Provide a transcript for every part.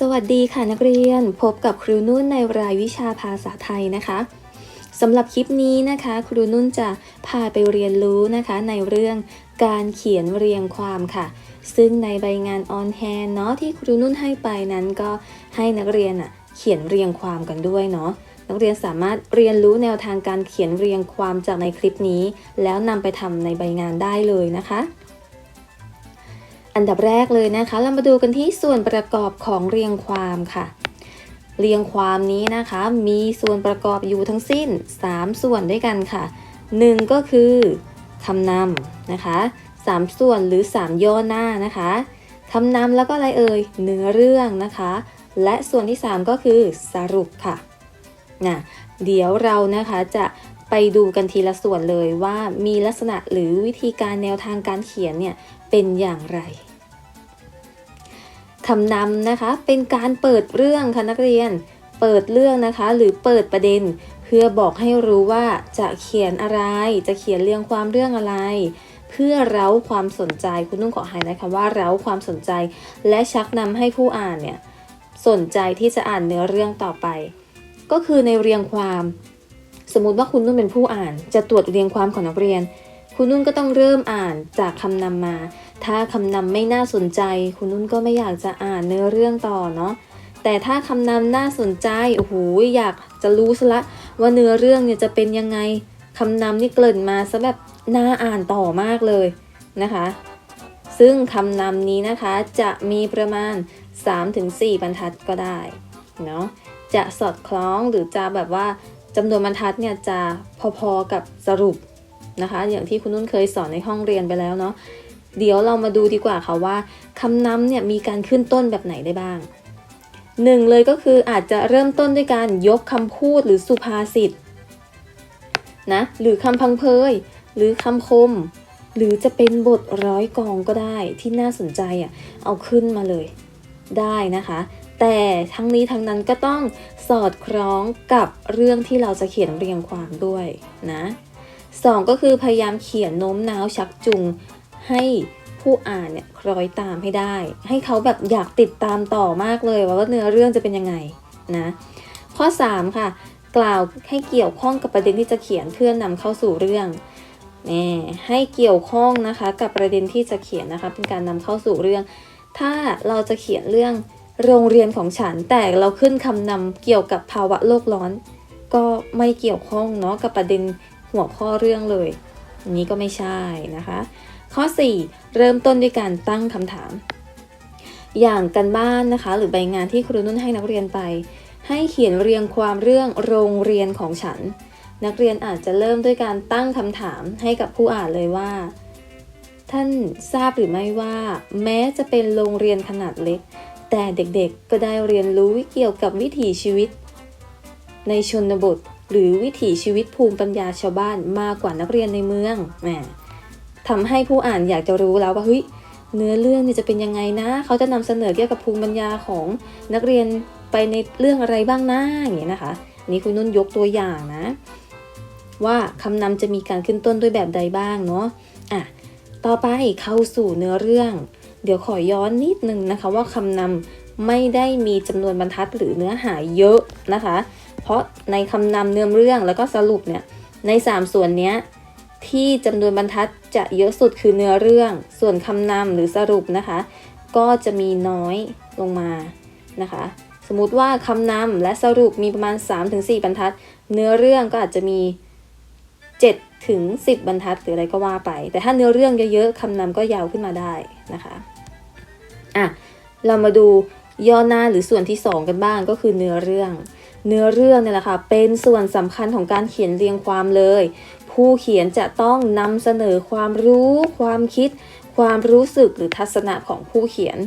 สวัสดีค่ะนักเรียนพบกับครูนุ่นในรายวิชาภาษาไทยนะคะสำหรับคลิปนี้นะคะ ครูนุ่นจะพาไปเรียนรู้นะคะในเรื่องการเขียนเรียงความค่ะ ซึ่งในใบงานออนแฮนเนาะที่ครูนุ่นให้ไปนั้นก็ให้นักเรียนอะเขียนเรียงความกันด้วยเนาะนักเรียนสามารถเรียนรู้แนวทางการเขียนเรียงความจากในคลิปนี้ แล้วนำไปทำในใบงานได้เลยนะคะ อันดับแรกเลยนะคะ เรามาดูกันที่ส่วนประกอบของเรียงความค่ะ เรียงความนี้นะคะมีส่วนประกอบอยู่ทั้งสิ้น 3 ส่วนด้วยกันค่ะ 1 ก็คือคำนำนะคะ3 ส่วนหรือ 3 ย่อหน้านะคะคำนำแล้วก็อะไรเอ่ยเนื้อเรื่องนะคะ และส่วนที่ 3 ก็คือสรุปค่ะนะเดี๋ยวเรานะคะจะไปดูกันทีละส่วนเลยว่ามีลักษณะหรือวิธีการแนวทางการเขียนเนี่ยเป็นอย่างไร คำนำนะคะ เป็นการเปิดเรื่องค่ะนักเรียน เปิดเรื่องนะคะ หรือเปิดประเด็น เพื่อบอกให้รู้ว่าจะเขียนอะไร จะเขียนเรียงความเรื่องอะไร เพื่อเร้าความสนใจคุณนุ่งขอให้นะคะว่าเร้าความสนใจ และชักนำให้ผู้อ่านเนี่ยสนใจที่จะอ่านเนื้อเรื่องต่อไป ก็คือในเรียงความ สมมุติว่าคุณนุ่นเป็นผู้อ่าน จะตรวจเรียงความของนักเรียน คุณนุ่นก็ต้องเริ่มอ่านจากคำนำมา ถ้าคำนำไม่น่าสนใจ คุณนุ่นก็ไม่อยากจะอ่านเนื้อเรื่องต่อเนาะแต่ถ้าคำนำน่าสนใจโอ้โหอยากจะรู้ซะละว่าเนื้อเรื่องเนี่ยจะเป็นยังไงคำนำนี่เกริ่นมาซะแบบน่าอ่านต่อมากเลยนะคะ ซึ่งคำนำนี้นะคะจะมีประมาณ 3-4 บรรทัดก็ได้เนาะจะสอดคล้องหรือจะแบบว่าจำนวนบรรทัดเนี่ยจะพอๆกับสรุปนะคะ อย่างที่คุณนุ่นเคยสอนในห้องเรียนไปแล้วเนาะ เดี๋ยวเรามาดูดีกว่าค่ะว่าคำนำเนี่ยมีการขึ้นต้นแบบไหนได้บ้างหนึ่งเลยก็คืออาจจะเริ่มต้นด้วยการยกคำพูดหรือสุภาษิตนะหรือคำพังเพยหรือคำคม หรือจะเป็นบทร้อยกองก็ได้ที่น่าสนใจอะเอาขึ้นมาเลยได้นะคะ แต่ทั้งนี้ทั้งนั้นก็ต้องสอดคล้องกับเรื่องที่เราจะเขียนเรียงความด้วยนะสองก็คือพยายามเขียนโน้มน้าวชักจูง ให้ผู้อ่านเนี่ยคล้อยตามให้ได้ ให้เขาแบบอยากติดตามต่อมากเลยว่าเนื้อเรื่องจะเป็นยังไงนะข้อ 3 ค่ะ กล่าวให้เกี่ยวข้องกับประเด็นที่จะเขียนเพื่อนำเข้าสู่เรื่องนี่ให้เกี่ยวข้องนะคะกับประเด็นที่จะเขียนนะคะเป็นการนำเข้าสู่เรื่อง ถ้าเราจะเขียนเรื่องโรงเรียนของฉันแต่เราขึ้นคำนำเกี่ยวกับภาวะโลกร้อน ก็ไม่เกี่ยวข้องเนาะกับประเด็นหัวข้อเรื่องเลยนนี้ก็ไม่ใช่นะคะ ข้อ 4 เริ่มต้นด้วยการตั้งคำถาม อย่างกันบ้านนะคะ หรือใบงานที่ครูนุ่นให้นักเรียนไป ให้เขียนเรียงความเรื่องโรงเรียนของฉัน นักเรียนอาจจะเริ่มด้วยการตั้งคำถามให้กับผู้อ่านเลยว่า ท่านทราบหรือไม่ว่า แม้จะเป็นโรงเรียนขนาดเล็ก แต่เด็กๆ ก็ได้เรียนรู้เกี่ยวกับวิถีชีวิต ในชนบทหรือวิถีชีวิตภูมิปัญญาชาวบ้านมากกว่านักเรียนในเมืองแหม ทำให้ผู้อ่านอยากจะรู้แล้วว่าเฮ้ยเนื้อเรื่องนี่จะเป็นยังไงนะ เขาจะนำเสนอเกี่ยวกับภูมิปัญญาของนักเรียนไปในเรื่องอะไรบ้างนะอย่างนี้นะคะนี่คุณนุ่นยกตัวอย่างนะ ว่าคำนำจะมีการขึ้นต้นด้วยแบบใดบ้างเนาะอะต่อไปเข้าสู่เนื้อเรื่อง เดี๋ยวขอย้อนนิดนึงนะคะ ว่าคำนำไม่ได้มีจำนวนบรรทัดหรือเนื้อหาเยอะนะคะ เพราะในคำนำเนื้อเรื่องแล้วก็สรุปเนี่ยใน 3 ส่วนเนี้ย ที่จำนวนบรรทัดจะเยอะสุดคือเนื้อเรื่อง ส่วนคำนำหรือสรุปนะคะ ก็จะมีน้อยลงมานะคะ สมมติว่าคำนำและสรุปมีประมาณ 3-4 บรรทัด เนื้อเรื่องก็อาจจะมี 7 ถึง 10 บรรทัดหรืออะไรก็ว่าไป แต่ถ้าเนื้อเรื่องเยอะๆคำนำก็ยาวขึ้นมาได้นะคะอะเรามาดูย่อหน้าหรือส่วนที่ 2 กันบ้างก็คือเนื้อเรื่อง เนื้อเรื่องเนี่ยแหละค่ะเป็นส่วนสำคัญของการเขียนเรียงความเลย ผู้เขียนจะต้องนำเสนอความรู้ ความคิด ความรู้สึกหรือทัศนะของผู้เขียน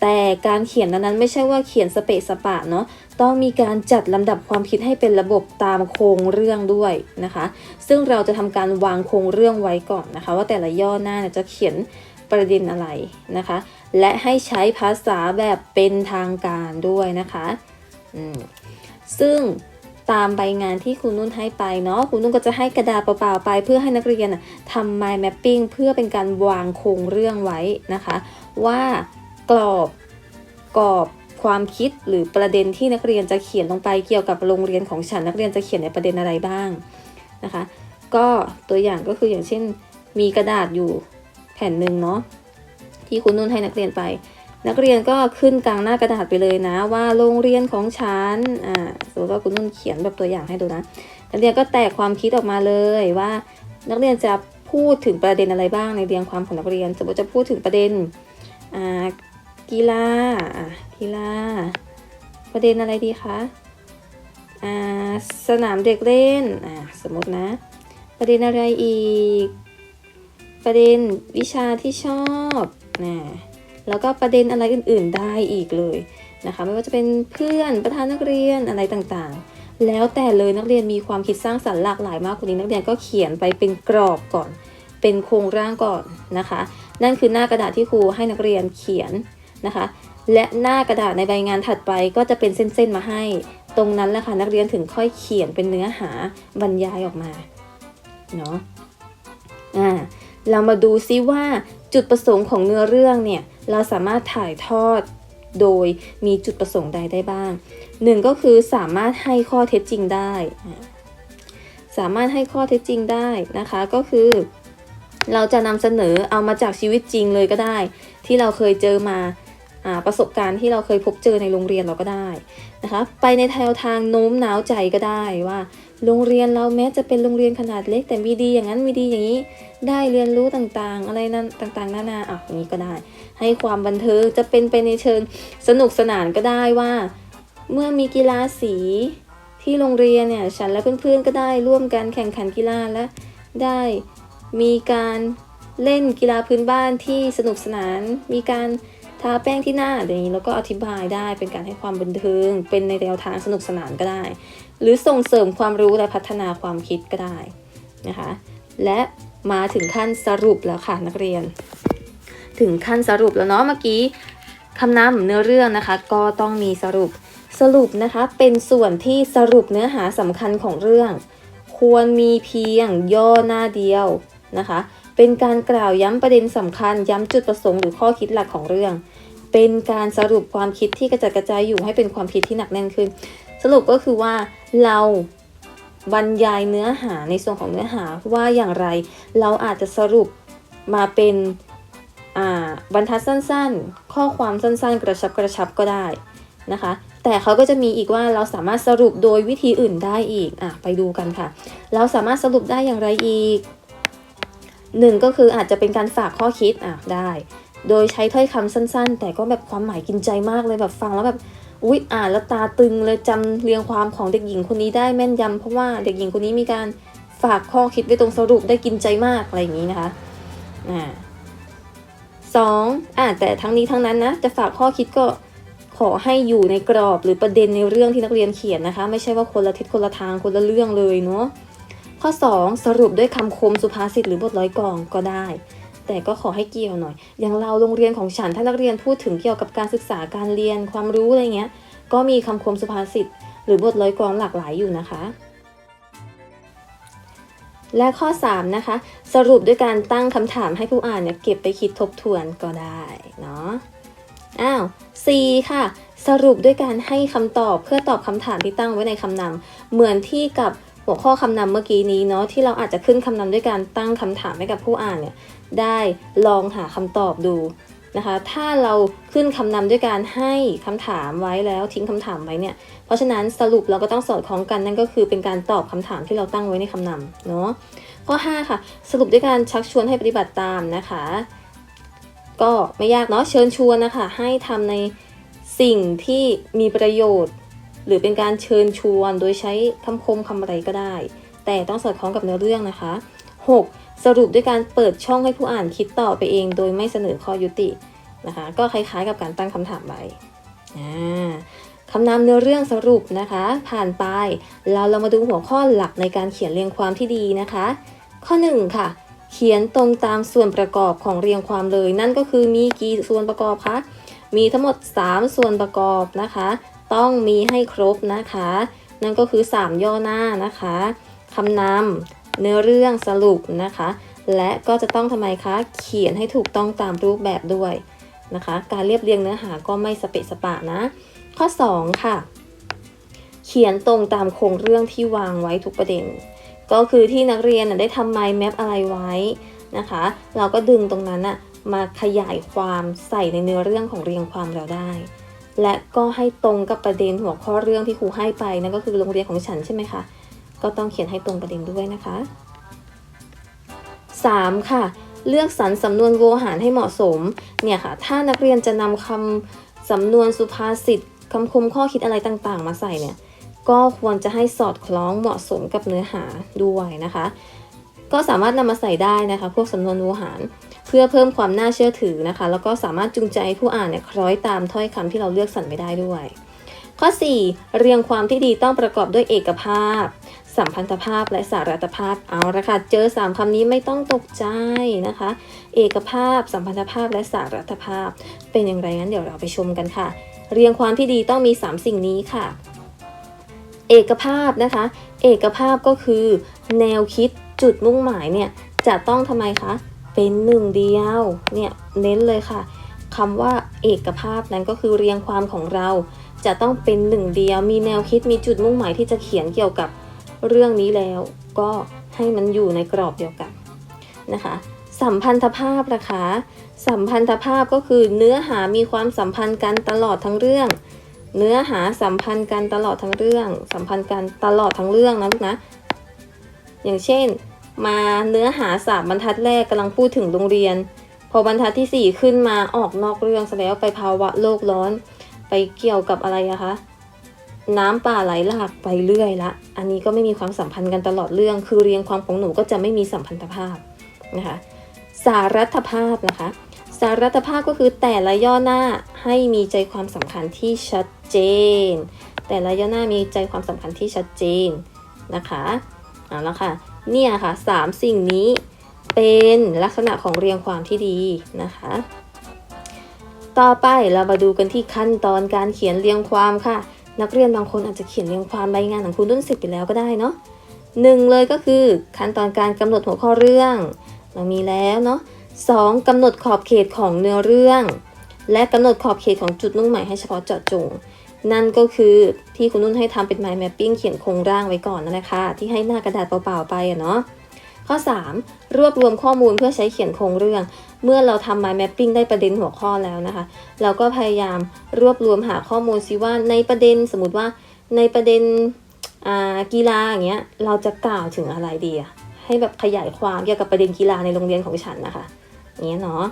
แต่การเขียนนั้นไม่ใช่ว่าเขียนสเปะสปะเนาะต้องมีการจัดลำดับความคิดให้เป็นระบบตามโครงเรื่องด้วยนะคะ ซึ่งเราจะทำการวางโครงเรื่องไว้ก่อนนะคะ ว่าแต่ละย่อหน้าจะเขียนประเด็นอะไรนะคะ และให้ใช้ภาษาแบบเป็นทางการด้วยนะคะซึ่ง ตามใบงานที่คุณนุ่นให้ไปเนาะคุณนุ่นก็จะให้กระดาษเปล่าๆไป เพื่อให้นักเรียนทำ mind mapping เพื่อเป็นการวางโครงเรื่องไว้นะคะ ว่ากรอบกรอบความคิดหรือประเด็นที่นักเรียนจะเขียนลงไปเกี่ยวกับโรงเรียนของฉันนักเรียนจะเขียนในประเด็นอะไรบ้างนะคะ ก็ตัวอย่างก็คืออย่างเช่นมีกระดาษอยู่แผ่นหนึ่งเนาะที่คุณนุ่นให้นักเรียนไป นักเรียนก็ขึ้นกลางหน้ากระดาษไปเลยนะ ว่าโรงเรียนของฉันอ่าสมมติว่าคุณนุ่นเขียนแบบตัวอย่างให้ดูนะ นักเรียนก็แตกความคิดออกมาเลยว่า นักเรียนจะพูดถึงประเด็นอะไรบ้างในเรียงความของนักเรียน สมมติจะพูดถึงประเด็นอ่ากีฬาอะกีฬา ประเด็นอะไรดีคะอ่าสนามเด็กเล่นอ่าสมมตินะ ประเด็นอะไรอีก ประเด็นวิชาที่ชอบนะ แล้วก็ประเด็นอะไรอื่น ๆได้อีกเลยนะคะ ไม่ว่าจะเป็นเพื่อนประธานนักเรียนอะไรต่างๆ แล้วแต่เลยนักเรียนมีความคิดสร้างสรรค์หลากหลายมากคนนี้นักเรียนก็เขียนไปเป็นกรอบก่อน เป็นโครงร่างก่อนนะคะ นั่นคือหน้ากระดาษที่ครูให้นักเรียนเขียนนะคะ และหน้ากระดาษในใบงานถัดไปก็จะเป็นเส้นๆมาให้ ตรงนั้นแหละค่ะนักเรียนถึงค่อยเขียนเป็นเนื้อหาบรรยายออกมาเนาะอ่าเรามาดูซิว่าจุดประสงค์ของเนื้อเรื่องเนี่ย เราสามารถถ่ายทอดโดยมีจุดประสงค์ใดได้บ้างหนึ่งก็คือสามารถให้ข้อเท็จจริงได้ สามารถให้ข้อเท็จจริงได้นะคะก็คือ เราจะนำเสนอเอามาจากชีวิตจริงเลยก็ได้ ที่เราเคยเจอมาอ่าประสบการณ์ที่เราเคยพบเจอในโรงเรียนเราก็ได้นะคะ ไปในแนวทางโน้มน้าวใจก็ได้ว่า โรงเรียนเราแม้จะเป็นโรงเรียนขนาดเล็กแต่มีดีอย่างนั้นมีดีอย่างนี้ ได้เรียนรู้ต่างๆ อะไรนั้นต่างๆ นานาอะอย่างนี้ก็ได้ ให้ความบันเทิงจะเป็นไปในเชิงสนุกสนานก็ได้ว่า เมื่อมีกีฬาสีที่โรงเรียนเนี่ยฉันและเพื่อนๆก็ได้ร่วมกันแข่งขันกีฬาและได้มีการเล่นกีฬาพื้นบ้านที่สนุกสนาน มีการทาแป้งที่หน้าอย่างนี้แล้วก็อธิบายได้เป็นการให้ความบันเทิง เป็นในแนวทางสนุกสนานก็ได้ หรือส่งเสริมความรู้และพัฒนาความคิดก็ได้นะคะและมาถึงขั้นสรุปแล้วค่ะนักเรียน ถึงขั้นสรุปแล้วเนาะเมื่อกี้คำนำเนื้อเรื่องนะคะ ก็ต้องมีสรุปสรุปนะคะเป็นส่วนที่สรุปเนื้อหาสำคัญของเรื่อง ควรมีเพียงย่อหน้าเดียวนะคะ เป็นการกล่าวย้ำประเด็นสำคัญ ย้ำจุดประสงค์หรือข้อคิดหลักของเรื่อง เป็นการสรุปความคิดที่กระจัดกระจายอยู่ให้เป็นความคิดที่หนักแน่นขึ้น สรุปก็คือว่าเราบรรยายเนื้อหาในส่วนของเนื้อหาว่าอย่างไร เราอาจจะสรุปมาเป็นบรรทัดสั้นๆ ข้อความสั้นๆ กระชับกระชับก็ได้นะคะ แต่เขาก็จะมีอีกว่าเราสามารถสรุปโดยวิธีอื่นได้อีกอะไปดูกันค่ะ เราสามารถสรุปได้อย่างไรอีกหนึ่งก็คืออาจจะเป็นการฝากข้อคิดอะได้ โดยใช้ถ้อยคำสั้น ๆ แต่ก็แบบความหมายกินใจมากเลยแบบฟังแล้วแบบ อุ๊ยอ่านแล้วตาตึงเลยจำเรียงความของเด็กหญิงคนนี้ได้แม่นยำเพราะว่าเด็กหญิงคนนี้มีการฝากข้อคิดไว้ตรงสรุปได้กินใจมากอะไรอย่างนี้นะคะอ่าสองอ่าแต่ทั้งนี้ทั้งนั้นนะจะฝากข้อคิดก็ขอให้อยู่ในกรอบหรือประเด็นในเรื่องที่นักเรียนเขียนนะคะ ไม่ใช่ว่าคนละทิศคนละทางคนละเรื่องเลยเนาะข้อ 2 สรุปด้วยคำคมสุภาษิตหรือบทร้อยกองก็ได้ แต่ก็ขอให้เกี่ยวหน่อย อย่างเราโรงเรียนของฉันถ้านักเรียนพูดถึงเกี่ยวกับการศึกษาการเรียนความรู้อะไรเงี้ย ก็มีคำคมสุภาษิตหรือบทร้อยกลองหลากหลายอยู่นะคะ และข้อ 3 นะคะ สรุปด้วยการตั้งคำถามให้ผู้อ่านเนี่ยเก็บไปคิดทบทวนก็ได้เนาะอ้าว C ค่ะ สรุปด้วยการให้คำตอบเพื่อตอบคำถามที่ตั้งไว้ในคำนำเหมือนที่กับหัวข้อคำนำเมื่อกี้นี้เนาะที่เราอาจจะขึ้นคำนำด้วยการตั้งคำถามให้กับผู้อ่านเนี่ย ได้ลองหาคำตอบดูนะคะ ถ้าเราขึ้นคำนำด้วยการให้คำถามไว้แล้วทิ้งคำถามไว้เนี่ย เพราะฉะนั้นสรุปเราก็ต้องสอดคล้องกันนั่นก็คือเป็นการตอบคำถามที่เราตั้งไว้ในคำนำเนาะ ข้อ 5 ค่ะ สรุปด้วยการชักชวนให้ปฏิบัติตามนะคะ ก็ไม่ยากเนาะ เชิญชวนนะคะ ให้ทำในสิ่งที่มีประโยชน์ หรือเป็นการเชิญชวนโดยใช้คำคมคำอะไรก็ได้ แต่ต้องสอดคล้องกับเนื้อเรื่องนะคะ 6. สรุปด้วยการเปิดช่องให้ผู้อ่านคิดต่อไปเอง โดยไม่เสนอข้อยุตินะคะ ก็คล้ายๆกับการตั้งคำถามไว้คำนำเนื้อเรื่องสรุปนะคะ ผ่านไปเราเรามาดูหัวข้อหลักในการเขียนเรียงความที่ดีนะคะ ข้อ 1 ค่ะ เขียนตรงตามส่วนประกอบของเรียงความเลย นั่นก็คือมีกี่ส่วนประกอบคะมีทั้งหมด 3 ส่วนประกอบนะคะ ต้องมีให้ครบนะคะ นั่นก็คือ 3 ย่อหน้านะคะคำนำ เนื้อเรื่องสรุปนะคะ และก็จะต้องทำไมคะ เขียนให้ถูกต้องตามรูปแบบด้วยนะคะ การเรียบเรียงเนื้อหาก็ไม่สเปะสปะนะ ข้อ 2 ค่ะ เขียนตรงตามโครงเรื่องที่วางไว้ทุกประเด็น ก็คือที่นักเรียนได้ทำ mind map อะไรไว้นะคะ เราก็ดึงตรงนั้นน่ะมาขยายความใส่ในเนื้อเรื่องของเรียงความเราได้ และก็ให้ตรงกับประเด็นหัวข้อเรื่องที่ครูให้ไปนั่นก็คือโรงเรียนของฉันใช่ไหมคะ ก็ต้องเขียนให้ตรงประเด็นด้วยนะคะ 3. ค่ะ เลือกสรรสำนวนโวหารให้เหมาะสม เนี่ยค่ะ ถ้านักเรียนจะนำคำสำนวนสุภาษิตคำคมข้อคิดอะไรต่างๆ มาใส่เนี่ย ก็ควรจะให้สอดคล้องเหมาะสมกับเนื้อหาด้วยนะคะ ก็สามารถนำมาใส่ได้นะคะ พวกสำนวนโวหาร เพื่อเพิ่มความน่าเชื่อถือนะคะ แล้วก็สามารถจูงใจผู้อ่านเนี่ยคล้อยตามถ้อยคำที่เราเลือกสรรไปได้ด้วย ข้อ 4 เรียงความที่ดีต้องประกอบด้วยเอกภาพ สัมพันธภาพและสารัตภาพเอาละค่ะ เจอ 3คำนี้ไม่ต้องตกใจนะคะ เอกภาพ สัมพันธภาพและสารัตภาพ เป็นอย่างไรงั้นเดี๋ยวเราไปชมกันค่ะ เรียงความที่ดีต้องมี 3 สิ่งนี้ค่ะ เอกภาพนะคะ เอกภาพก็คือ แนวคิดจุดมุ่งหมายเนี่ยจะต้องทำไมคะ เป็นหนึ่งเดียวเนี่ยเน้นเลยค่ะคำว่าเอกภาพนั้นก็คือเรียงความของเรา จะต้องเป็นหนึ่งเดียว มีแนวคิดมีจุดมุ่งหมายที่จะเขียนเกี่ยวกับ เรื่องนี้แล้วก็ให้มันอยู่ในกรอบเดียวกันนะคะ สัมพันธภาพนะคะ สัมพันธภาพก็คือเนื้อหามีความสัมพันธ์กันตลอดทั้งเรื่อง เนื้อหาสัมพันธ์กันตลอดทั้งเรื่อง สัมพันธ์กันตลอดทั้งเรื่องนะลูกนะ อย่างเช่น มาเนื้อหาสามบรรทัดแรกกำลังพูดถึงโรงเรียน พอบรรทัดที่สี่ขึ้นมาออกนอกเรื่องซะแล้วไปภาวะโลกร้อน ไปเกี่ยวกับอะไรอะคะ น้ำป่าไหลหลากไปเรื่อยละ อันนี้ก็ไม่มีความสัมพันธ์กันตลอดเรื่อง คือเรียงความของหนูก็จะไม่มีสัมพันธภาพนะคะ สารัตภาพนะคะ สารัตภาพก็คือแต่ละย่อหน้าให้มีใจความสำคัญที่ชัดเจน แต่ละย่อหน้ามีใจความสำคัญที่ชัดเจนนะคะเอาละค่ะ เนี่ยค่ะสามสิ่งนี้เป็นลักษณะของเรียงความที่ดีนะคะ ต่อไปเรามาดูกันที่ขั้นตอนการเขียนเรียงความค่ะ นักเรียนบางคนอาจจะเขียนเรียงความใบงานของคุณรุ่นสิบไปแล้วก็ได้เนาะหนึ่งเลยก็คือขั้นตอนการกำหนดหัวข้อเรื่อง เรามีแล้วเนาะสองกำหนดขอบเขตของเนื้อเรื่อง และกำหนดขอบเขตของจุดมุ่งหมายให้เฉพาะเจาะจง นั่นก็คือที่คุณนุ่นให้ทำเป็น mind mapping เขียนโครงร่างไว้ก่อนนั่นแหละค่ะที่ให้หน้ากระดาษเปล่าๆไปอะเนาะข้อ 3 รวบรวมข้อมูลเพื่อใช้เขียนโครงเรื่อง เมื่อเราทำ mind mapping ได้ประเด็นหัวข้อแล้วนะคะ เราก็พยายามรวบรวมหาข้อมูลซิว่าในประเด็นสมมติว่าในประเด็นกีฬาอย่างเงี้ยเราจะกล่าวถึงอะไรดีอะให้แบบขยายความเกี่ยวกับประเด็นกีฬาในโรงเรียนของฉันนะคะอย่างเงี้ยเนาะ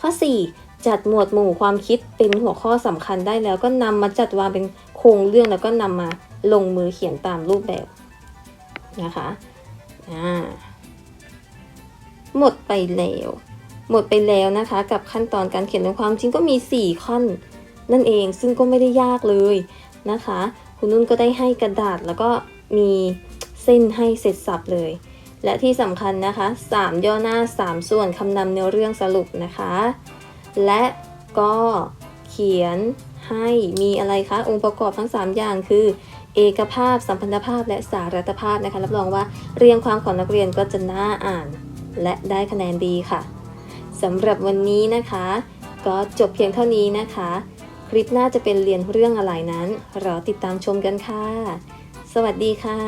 ข้อ 4 จัดหมวดหมู่ความคิดเป็นหัวข้อสำคัญได้แล้วก็นำมาจัดวางเป็นโครงเรื่องแล้วก็นำมาลงมือเขียนตามรูปแบบนะคะอ่าหมดไปแล้ว หมดไปแล้วนะคะ กับขั้นตอนการเขียนเรื่องความจริงก็มี 4 ขั้น นั่นเองซึ่งก็ไม่ได้ยากเลยนะคะ คุณนุ่นก็ได้ให้กระดาษแล้วก็มีเส้นให้เสร็จสับเลย และที่สำคัญนะคะ 3 ย่อหน้า 3 ส่วนคำนำเนื้อเรื่องสรุปนะคะ และก็เขียนให้มีอะไรคะองค์ประกอบทั้ง 3 อย่างคือ เอกภาพ สัมพันธภาพและสารัตภาพนะคะรับรองว่าเรียงความของนักเรียนก็จะน่าอ่าน และได้คะแนนดีค่ะ สำหรับวันนี้นะคะ ก็จบเพียงเท่านี้นะคะ คลิปหน้าจะเป็นเรียนเรื่องอะไรนั้นรอติดตามชมกันค่ะ สวัสดีค่ะ